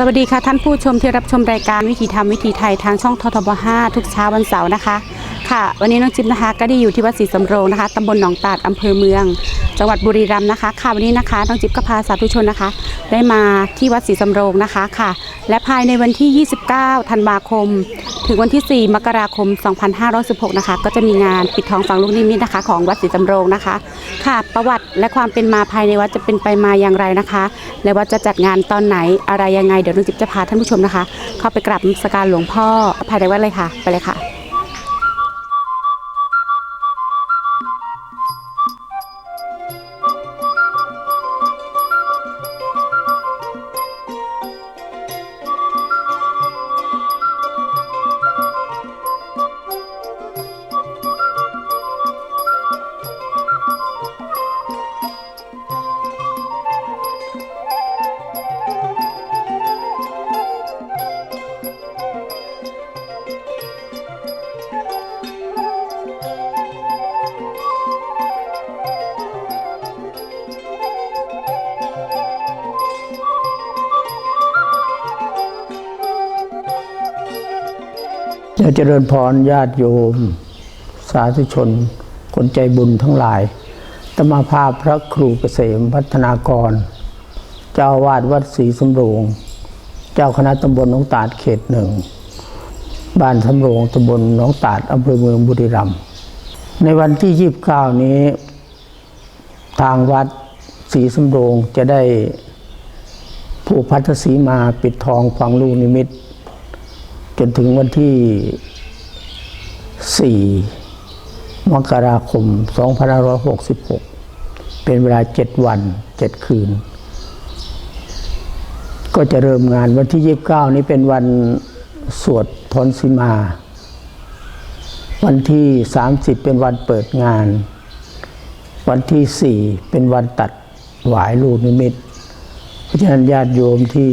สวัสดีค่ะท่านผู้ชมที่รับชมรายการวิถีธรรมวิถีไทยทางช่องททบ 5 ทุกเช้าวันเสาร์นะคะ ค่ะ วันนี้น้องจิ๊บนะคะ ก็ได้อยู่ที่วัดศรีสำโรงนะคะตำบลหนองตาดอำเภอเมือง จังหวัดบุรีรัมย์นะคะค่ะวันนี้นะคะน้องจิ๊บก็พาสาธุชนนะคะ ได้มาที่วัดศรีสำโรงนะคะค่ะ และภายในวันที่ 29 ธันวาคม ถึงวันที่ 4 มกราคม 2516 นะคะ ก็จะมีงานปิดทองฝังลูกนิมิตนะคะ ของวัดศรีสำโรงนะคะ ค่ะ ประวัติและความเป็นมาภายในวัดจะเป็นไปมาอย่างไรนะคะ และว่าจะจัดงานตอนไหนอะไรยังไงเดี๋ยวน้องจิ๊บจะพาท่านผู้ชมนะคะ เข้าไปกราบสการหลวงพ่อภายในวัดเลยค่ะ ไปเลยค่ะ จะเจริญพรญาติโยม สาธุชน คนใจบุญทั้งหลายตมาภาพพระครูเกษมพัฒนากร เจ้าวาดวัดศรีสำโรง เจ้าคณะตำบลหนองตาดเขตหนึ่ง บ้านสำโรงตำบลหนองตาดอำเภอเมืองบุรีรัมย์ในวันที่ 29 นี้ ทางวัดศรีสำโรงจะได้ผู้พัทสีมาปิดทองฝังลูกนิมิต จนถึงวันที่ 4 มกราคม 2566 เป็นเวลา 7 วัน 7 คืน ก็จะเริ่มงานวันที่ 29 นี้เป็นวันสวดทนสีมา วันที่ 30 เป็นวันเปิดงาน วันที่ 4 เป็นวันตัดหวายลูกนิมิต เพราะฉะนั้นญาติโยมที่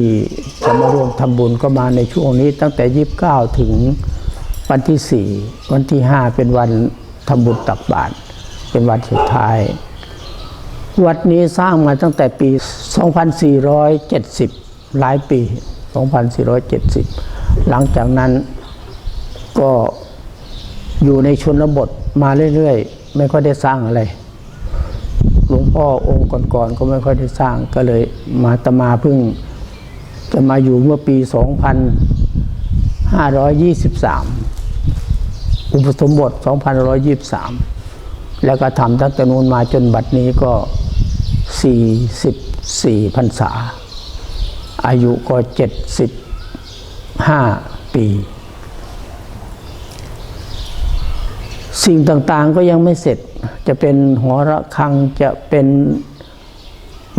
จะมาร่วมทำบุญก็มาในช่วงนี้ ตั้งแต่29ถึงวันที่4วันที่5เป็นวันทำบุญตักบาตรเป็นวันสุดท้าย วัดนี้สร้างมาตั้งแต่ปี 2470 หลายปี 2470 หลังจากนั้นก็อยู่ในชนบทมาเรื่อยๆ ไม่ค่อยได้สร้างอะไร พ่อองค์ก่อนๆก็ไม่ค่อยได้สร้างก็เลยมาตมาพิ่ง จะมาอยู่เมื่อปี 2523 อุปสมบท 2523 แล้วก็ทำตั้งแต่นู้นมาจนบัดนี้ก็ 44พรรษา อายุก็ 75 ปีสิ่งต่างๆก็ยังไม่เสร็จ จะเป็นหอระฆังจะเป็น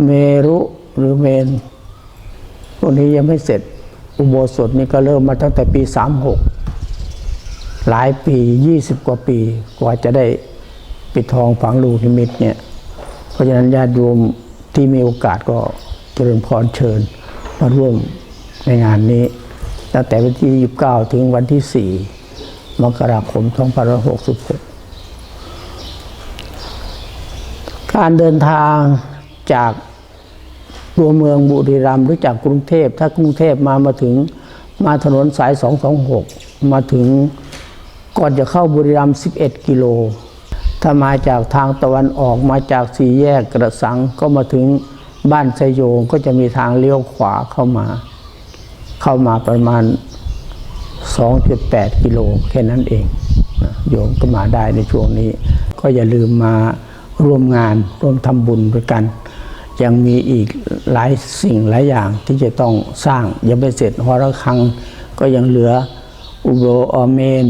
เมรุหรือเมนพวกนี้ยังไม่เสร็จอุโบสถนี่ก็เริ่มมาตั้งแต่ปี 36 หลายปี 20 กว่าปี กว่าจะได้ปิดทองฝังลูกนิมิตเนี่ยเพราะฉะนั้นญาติโยมที่มีโอกาสก็เจริญพรเชิญมาร่วมในงานนี้ ตั้งแต่วันที่ 29 ถึงวันที่ 4 มกราคม 2566 การเดินทางจากตัวเมืองบุรีรัมย์หรือจากกรุงเทพ ถ้ากรุงเทพมามาถึงมาถนนสาย 226 มาถึงก่อนจะเข้าบุรีรัมย์11 กิโล ถ้ามาจากทางตะวันออกมาจากสี่แยกกระสังก็มาถึงบ้านไซโยงก็จะมีทางเลี้ยวขวาเข้ามา เข้ามาประมาณ 2.8 กิโลแค่นั้นเองโยมก็มาได้ในช่วงนี้ ก็อย่าลืมมา ร่วมงานร่วมทำบุญด้วยกัน ยังมีอีกหลายสิ่งหลายอย่างที่จะต้องสร้างยังไม่เสร็จหอระฆังก็ยังเหลืออุโบอเมน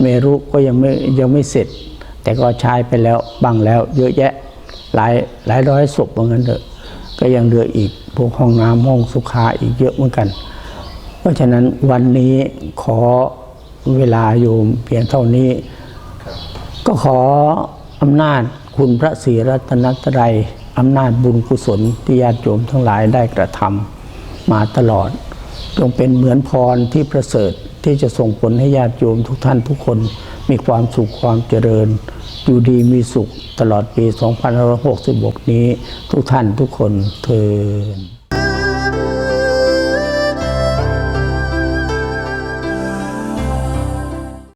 เมรุก็ยังไม่ยังไม่เสร็จ แต่ก็ใช้ไปแล้วบางแล้ว เยอะแยะหลายหลายร้อยศพเหมือนกันเถอะก็ยังเหลืออีกพวกห้องน้ำห้องสุขาอีกเยอะเหมือนกัน เพราะฉะนั้นวันนี้ขอเวลาโยมเพียงเท่านี้ ก็ขออำนาจ คุณพระศรีรัตนตรัยอำนาจบุญกุศลที่ญาติโยมทั้งหลายได้กระทำมาตลอด จงเป็นเหมือนพรที่ประเสริฐที่จะส่งผลให้ญาติโยมทุกท่านทุกคนมีความสุขความเจริญ อยู่ดีมีสุขตลอดปี 2566 นี้ ทุกท่านทุกคนเทอ